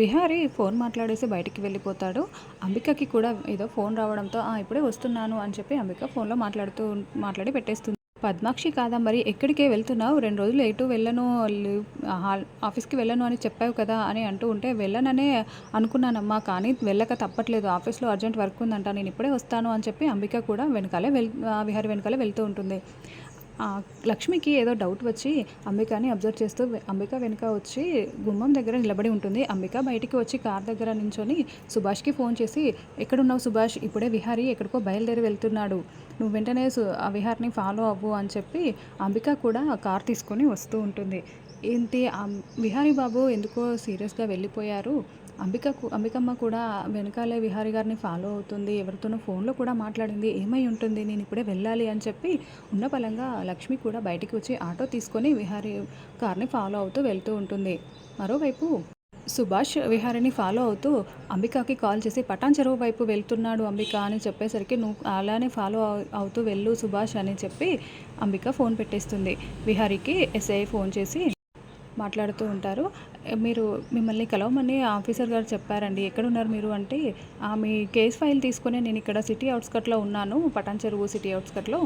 Vihari phone మాట్లాడేసి బయటికి వెళ్ళిపోతాడు. అంబికకి కూడా ఏదో ఫోన్ రావడంతో "ఆ, ఇప్పుడే వస్తున్నాను అని చెప్పి అంబిక ఫోన్లో మాట్లాడుతూ మాట్లాడి పెట్టేస్తుంది. పద్మాక్షి కాదంబరి ఎక్కడికే వెళ్తున్నావు? రెండు రోజులు ఎటు వెళ్ళను? హాల్ ఆఫీస్కి వెళ్ళను అని చెప్పావు కదా అని అంటూ ఉంటే వెళ్ళననే అనుకున్నానమ్మా కానీ వెళ్ళక తప్పట్లేదు. ఆఫీస్లో అర్జెంట్ వర్క్ ఉందంట నేను ఇప్పుడే వస్తాను అని చెప్పి అంబిక కూడా వెనకాలే వెల్ విహారి వెనకాలే వెళ్తూ ఉంటుంది. లక్ష్మికి ఏదో డౌట్ వచ్చి అంబికాని అబ్జర్వ్ చేస్తూ అంబిక వెనుక వచ్చి గుమ్మం దగ్గర నిలబడి ఉంటుంది. అంబిక బయటికి వచ్చి కార్ దగ్గర నించొని సుభాష్కి ఫోన్ చేసి ఎక్కడున్నావు సుభాష్? ఇప్పుడే విహారీ ఎక్కడికో బయలుదేరి వెళ్తున్నాడు. నువ్వు వెంటనే సు ఆ విహార్ని ఫాలో అవ్వు అని చెప్పి అంబిక కూడా కార్ తీసుకొని వస్తూ ఉంటుంది. ఏంటి? విహారీ బాబు ఎందుకో సీరియస్గా వెళ్ళిపోయారు. అంబికకు అంబికమ్మ కూడా వెనకాలే విహారీ గారిని ఫాలో అవుతుంది. ఎవరితోనో ఫోన్లో కూడా మాట్లాడింది. ఏమై ఉంటుంది? నేను ఇప్పుడే వెళ్ళాలి అని చెప్పి ఉన్న పలంగా లక్ష్మి కూడా బయటికి వచ్చి ఆటో తీసుకొని విహారీ కార్ని ఫాలో అవుతూ వెళ్తూ ఉంటుంది. మరోవైపు సుభాష్ విహారిని ఫాలో అవుతూ అంబికాకి కాల్ చేసి పటాన్ చెరువు వైపు వెళ్తున్నాడు అంబిక అని చెప్పేసరికి నువ్వు అలానే ఫాలో అవుతూ వెళ్ళు సుభాష్ అని చెప్పి అంబిక ఫోన్ పెట్టేస్తుంది. విహారీకి ఎస్ఐ ఫోన్ చేసి మాట్లాడుతూ ఉంటారు. మీరు మిమ్మల్ని కలవమని ఆఫీసర్ గారు చెప్పారండి. ఎక్కడున్నారు మీరు అంటే "ఆ, మీ కేస్ ఫైల్ తీసుకొని నేను ఇక్కడ సిటీ అవుట్స్కట్లో ఉన్నాను పటాన్ చెరువు సిటీ అవుట్స్కట్లో.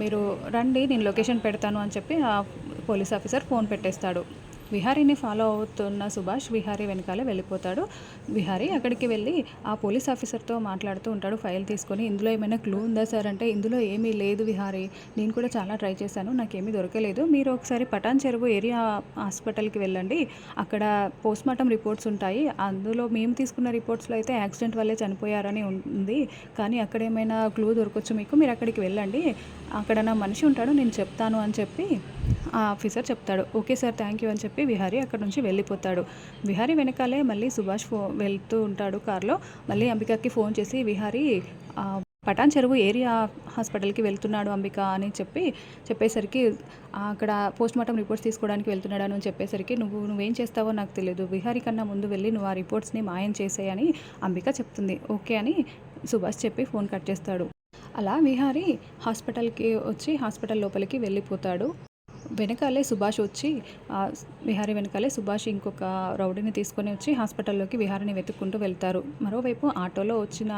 మీరు రండి నేను లొకేషన్ పెడతాను అని చెప్పి ఆ పోలీస్ ఆఫీసర్ ఫోన్ పెట్టేస్తాడు. విహారీని ఫాలో అవుతున్న సుభాష్ విహారీ వెనకాలే వెళ్ళిపోతాడు. విహారీ అక్కడికి వెళ్ళి ఆ పోలీస్ ఆఫీసర్తో మాట్లాడుతూ ఉంటాడు. ఫైల్ తీసుకొని ఇందులో ఏమైనా క్లూ ఉందా సార్? అంటే ఇందులో ఏమీ లేదు విహారీ. నేను కూడా చాలా ట్రై చేశాను. నాకేమీ దొరకలేదు. మీరు ఒకసారి పటాన్ చెరువు ఏరియా హాస్పిటల్కి వెళ్ళండి. అక్కడ పోస్ట్మార్టం రిపోర్ట్స్ ఉంటాయి. అందులో మేము తీసుకున్న రిపోర్ట్స్లో అయితే యాక్సిడెంట్ వల్లే చనిపోయారని ఉంది. కానీ అక్కడ ఏమైనా క్లూ దొరకవచ్చు మీకు మీరు అక్కడికి వెళ్ళండి. అక్కడ నా మనిషి ఉంటాడు. నేను చెప్తాను అని చెప్పి ఆ ఆఫీసర్ చెప్తాడు ఓకే సార్ థ్యాంక్ యూ అని చెప్పి విహారీ అక్కడ నుంచి వెళ్ళిపోతాడు. విహారీ వెనకాలే మళ్ళీ సుభాష్ ఫో వెళ్తూ ఉంటాడు కార్లో. మళ్ళీ అంబికకి ఫోన్ చేసి విహారీ పటాన్ చెరువు ఏరియా హాస్పిటల్కి వెళ్తున్నాడు అంబిక అని చెప్పి చెప్పేసరికి అక్కడ పోస్ట్ మార్టం రిపోర్ట్స్ తీసుకోవడానికి వెళ్తున్నాడు అని చెప్పేసరికి నువ్వు నువ్వేం చేస్తావో నాకు తెలియదు విహారీ కన్నా ముందు వెళ్ళి నువ్వు ఆ రిపోర్ట్స్ని మాయం చేసేయని అంబిక చెప్తుంది. ఓకే అని సుభాష్ చెప్పి ఫోన్ కట్ చేస్తాడు. అలా విహారీ హాస్పిటల్కి వచ్చి హాస్పిటల్ లోపలికి వెళ్ళిపోతాడు. వెనకాలే సుభాష్ వచ్చి విహారీ వెనకాలే సుభాష్ ఇంకొక రౌడీని తీసుకొని వచ్చి హాస్పిటల్లోకి విహారీని వెతుక్కుంటూ వెళ్తారు. మరోవైపు ఆటోలో వచ్చిన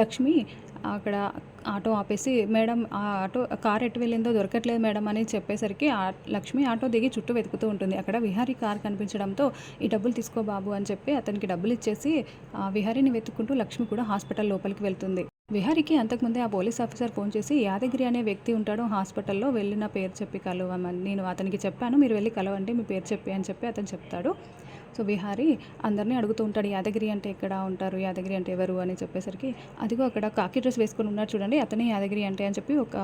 లక్ష్మి అక్కడ ఆటో ఆపేసి మేడం ఆ ఆటో కార్ ఎటు వెళ్ళిందో దొరకట్లేదు మేడం అని చెప్పేసరికి ఆ లక్ష్మి ఆటో దిగి చుట్టూ వెతుకుతూ ఉంటుంది. అక్కడ విహారీ కార్ కనిపించడంతో ఈ డబ్బులు తీసుకో బాబు అని చెప్పి అతనికి డబ్బులు ఇచ్చేసి విహారీని వెతుక్కుంటూ లక్ష్మి కూడా హాస్పిటల్ లోపలికి వెళ్తుంది. విహారీకి అంతకుముందే ఆ పోలీస్ ఆఫీసర్ ఫోన్ చేసి యాదగిరి అనే వ్యక్తి ఉంటాడు హాస్పిటల్లో వెళ్ళిన పేరు చెప్పి కలవమని నేను అతనికి చెప్పాను మీరు వెళ్ళి కలవండి మీ పేరు చెప్పి అని చెప్పి అతను చెప్తాడు. సో విహారీ అందరినీ అడుగుతూ ఉంటాడు యాదగిరి అంటే ఎక్కడ ఉంటారు యాదగిరి అంటే ఎవరు అని చెప్పేసరికి అదిగో అక్కడ కాకి డ్రెస్ వేసుకొని ఉన్నాడు చూడండి అతనే యాదగిరి అంటే అని చెప్పి ఒక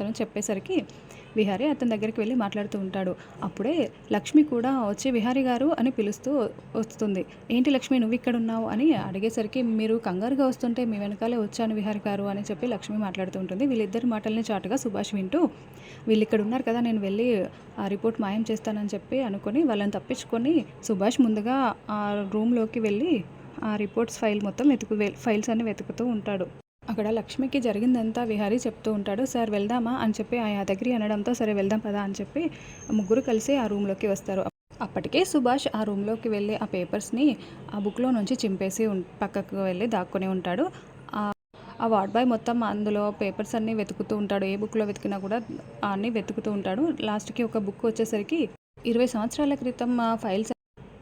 అతను చెప్పేసరికి విహారీ అతని దగ్గరికి వెళ్ళి మాట్లాడుతూ ఉంటాడు. అప్పుడే లక్ష్మి కూడా వచ్చి విహారీ గారు అని పిలుస్తూ వస్తుంది. ఏంటి లక్ష్మి నువ్వు ఇక్కడ ఉన్నావు? అని అడిగేసరికి మీరు కంగారుగా వస్తుంటే మీ వెనకాలే వచ్చాను విహారీ గారు అని చెప్పి లక్ష్మి మాట్లాడుతూ ఉంటుంది. వీళ్ళిద్దరి మాటల్ని చాటుగా సుభాష్ వింటూ వీళ్ళు ఇక్కడ ఉన్నారు కదా నేను వెళ్ళి ఆ రిపోర్ట్ మాయం చేస్తానని చెప్పి అనుకొని వాళ్ళని తప్పించుకొని సుభాష్ ముందుగా ఆ రూమ్లోకి వెళ్ళి ఆ రిపోర్ట్స్ ఫైల్ మొత్తం వెతుకు ఫైల్స్ అన్ని వెతుకుతూ ఉంటాడు. అక్కడ లక్ష్మికి జరిగిందంతా విహారీ చెప్తూ ఉంటాడు సార్ వెళ్దామా? అని చెప్పి ఆ యాదగిరి అనడంతో సరే వెళ్దాం పదా? అని చెప్పి ముగ్గురు కలిసి ఆ రూమ్లోకి వస్తారు. అప్పటికే సుభాష్ ఆ రూమ్లోకి వెళ్ళి ఆ పేపర్స్ని ఆ బుక్లో నుంచి చింపేసి ఉం- పక్కకు వెళ్ళి దాక్కుని ఉంటాడు. ఆ వార్డ్ బాయ్ మొత్తం అందులో పేపర్స్ అన్నీ వెతుకుతూ ఉంటాడు. ఏ బుక్లో వెతికినా కూడా అన్నీ వెతుకుతూ ఉంటాడు. లాస్ట్కి ఒక బుక్ వచ్చేసరికి ఇరవై సంవత్సరాల క్రితం ఫైల్స్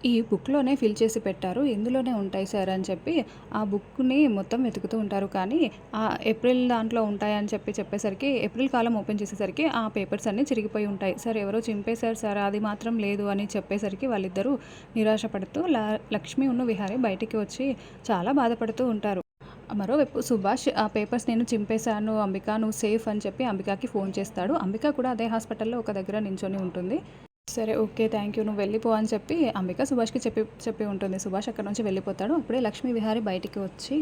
ఈ బుక్లోనే ఫిల్ చేసి పెట్టారు. ఇందులోనే ఉంటాయి సార్ అని చెప్పి ఆ బుక్ని మొత్తం వెతుకుతూ ఉంటారు. కానీ ఆ ఏప్రిల్ దాంట్లో ఉంటాయని చెప్పి చెప్పేసరికి ఏప్రిల్ కాలం ఓపెన్ చేసేసరికి ఆ పేపర్స్ అన్నీ చిరిగిపోయి ఉంటాయి. సార్ ఎవరో చింపేశారు సార్ అది మాత్రం లేదు అని చెప్పేసరికి వాళ్ళిద్దరూ నిరాశపడుతూ లా లక్ష్మి ఉన్న విహారీ బయటికి వచ్చి చాలా బాధపడుతూ ఉంటారు. మరోవైపు సుభాష్ ఆ పేపర్స్ నేను చింపేశాను అంబిక నువ్వు సేఫ్ అని చెప్పి అంబికాకి ఫోన్ చేస్తాడు. అంబిక కూడా అదే హాస్పిటల్లో ఒక దగ్గర నించొని ఉంటుంది. సరే ఓకే థ్యాంక్ యూ. నువ్వు వెళ్ళిపో అని చెప్పి అంబిక సుభాష్కి చెప్పి చెప్పి ఉంటుంది. సుభాష్ అక్కడ నుంచి వెళ్ళిపోతాడు. అప్పుడే లక్ష్మీ విహారీ బయటికి వచ్చి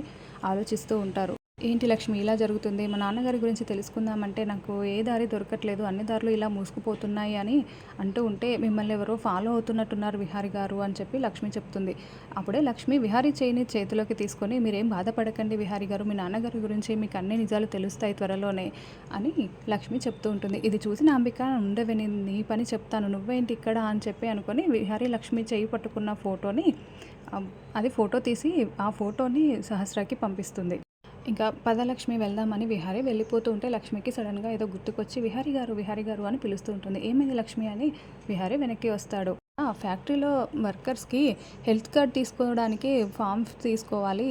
ఆలోచిస్తూ ఉంటారు. ఏంటి లక్ష్మి ఇలా జరుగుతుంది? మా నాన్నగారి గురించి తెలుసుకుందామంటే నాకు ఏ దారి దొరకట్లేదు అన్ని దారులు ఇలా మూసుకుపోతున్నాయి అని అంటూ ఉంటే మిమ్మల్ని ఎవరో ఫాలో అవుతున్నట్టున్నారు విహారి గారు అని చెప్పి లక్ష్మి చెప్తుంది. అప్పుడే లక్ష్మి విహారీ చేయిని చేతిలోకి తీసుకొని మీరేం బాధపడకండి విహారి గారు మీ నాన్నగారి గురించి మీకు అన్ని నిజాలు తెలుస్తాయి త్వరలోనే అని లక్ష్మి చెప్తూ ఉంటుంది. ఇది చూసిన అంబిక ఉండవే నేను నీ పని చెప్తాను నువ్వేంటి ఇక్కడ అని చెప్పి అనుకొని విహారీ లక్ష్మి చేయి పట్టుకున్న ఫోటోని అది ఫోటో తీసి ఆ ఫోటోని సహస్రాకి పంపిస్తుంది. ఇంకా పదలక్ష్మి వెళ్దామని విహారీ వెళ్ళిపోతూ ఉంటే లక్ష్మికి సడన్గా ఏదో గుర్తుకొచ్చి విహారీ గారు విహారీ గారు అని పిలుస్తూ ఉంటుంది. ఏమైంది లక్ష్మి అని విహారీ వెనక్కి వస్తాడు. ఆ ఫ్యాక్టరీలో వర్కర్స్కి హెల్త్ కార్డ్ తీసుకోవడానికి ఫామ్ తీసుకోవాలి.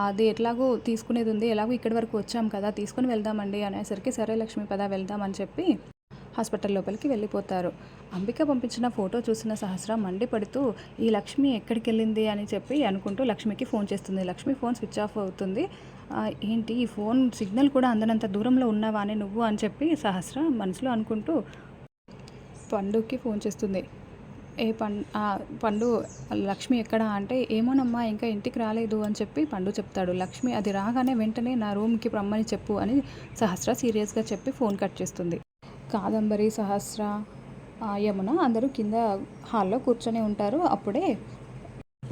అది ఎట్లాగో తీసుకునేది ఉంది. ఎలాగో ఇక్కడి వరకు వచ్చాం కదా తీసుకొని వెళ్దామండి అనేసరికి సరే లక్ష్మి పద వెళ్దామని చెప్పి హాస్పిటల్ లోపలికి వెళ్ళిపోతారు. అంబిక పంపించిన ఫోటో చూసిన సహస్ర మండిపడుతూ ఈ లక్ష్మి ఎక్కడికి వెళ్ళింది అని చెప్పి అనుకుంటూ లక్ష్మికి ఫోన్ చేస్తుంది. లక్ష్మి ఫోన్ స్విచ్ ఆఫ్ అవుతుంది. ఏంటి ఈ ఫోన్ సిగ్నల్ కూడా అందనంత దూరంలో ఉన్నావా అని నువ్వు అని చెప్పి సహస్ర మనసులో అనుకుంటూ పండుకి ఫోన్ చేస్తుంది. ఏ పం పండు లక్ష్మి ఎక్కడ అంటే ఏమోనమ్మా ఇంకా ఇంటికి రాలేదు అని చెప్పి పండు చెప్తాడు. లక్ష్మి అది రాగానే వెంటనే నా రూమ్కి రమ్మని చెప్పు అని సహస్ర సీరియస్గా చెప్పి ఫోన్ కట్ చేస్తుంది. కాదంబరి సహస్ర ఆ, యమున అందరూ కింద హాల్లో కూర్చొని ఉంటారు. అప్పుడే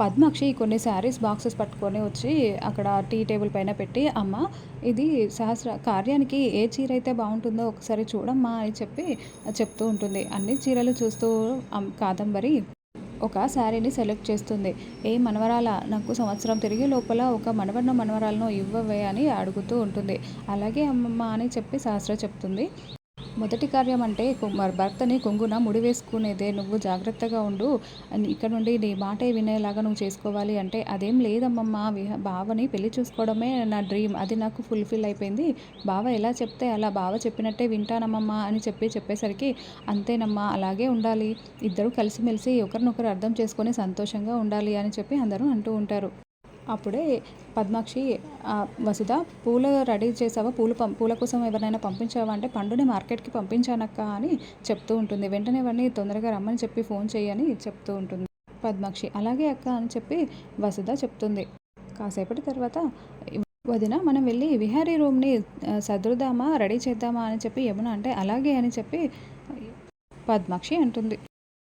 పద్మాక్షి కొన్ని శారీస్ బాక్సెస్ పట్టుకొని వచ్చి అక్కడ టీ టేబుల్ పైన పెట్టి అమ్మ ఇది సహస్ర కార్యానికి ఏ చీర అయితే బాగుంటుందో ఒకసారి చూడమ్మా అని చెప్పి చెప్తూ ఉంటుంది. అన్ని చీరలు చూస్తూ కాదంబరి ఒక శారీని సెలెక్ట్ చేస్తుంది. ఏ మనవరాల? నాకు సంవత్సరం తిరిగే లోపల ఒక మనవడినో మనవరాలను ఇవ్వవే అని అడుగుతూ ఉంటుంది. అలాగే అమ్మమ్మ అని చెప్పి సహస్ర చెప్తుంది. మొదటి కార్యం అంటే మరి భర్తని కొంగున ముడి వేసుకునేదే నువ్వు జాగ్రత్తగా ఉండు. అని ఇక్కడ నుండి నీ మాటే వినేలాగా నువ్వు చేసుకోవాలి అంటే అదేం లేదమ్మమ్మ. బావని పెళ్ళి చూసుకోవడమే నా డ్రీమ్. అది నాకు ఫుల్ఫిల్ అయిపోయింది. బావ ఎలా చెప్తే అలా బావ చెప్పినట్టే వింటానమ్మమ్మ అని చెప్పి చెప్పేసరికి అంతేనమ్మా అలాగే ఉండాలి. ఇద్దరు కలిసిమెలిసి ఒకరినొకరు అర్థం చేసుకొని సంతోషంగా ఉండాలి అని చెప్పి అందరూ అంటూ ఉంటారు. అప్పుడే పద్మాక్షి వసుధ పూలు రెడీ చేసావా? పూలు పం పూల కోసం ఎవరినైనా పంపించావా? అంటే పండుని మార్కెట్కి పంపించానక్క అని చెప్తూ ఉంటుంది. వెంటనే వాడిని తొందరగా రమ్మని చెప్పి ఫోన్ చేయని చెప్తూ ఉంటుంది పద్మాక్షి. అలాగే అక్క అని చెప్పి వసుధ చెప్తుంది. కాసేపటి తర్వాత వదిన మనం వెళ్ళి విహారీ రూమ్ని సదురుదామా రెడీ చేద్దామా? అని చెప్పి యమున అంటే అలాగే అని చెప్పి పద్మాక్షి అంటుంది.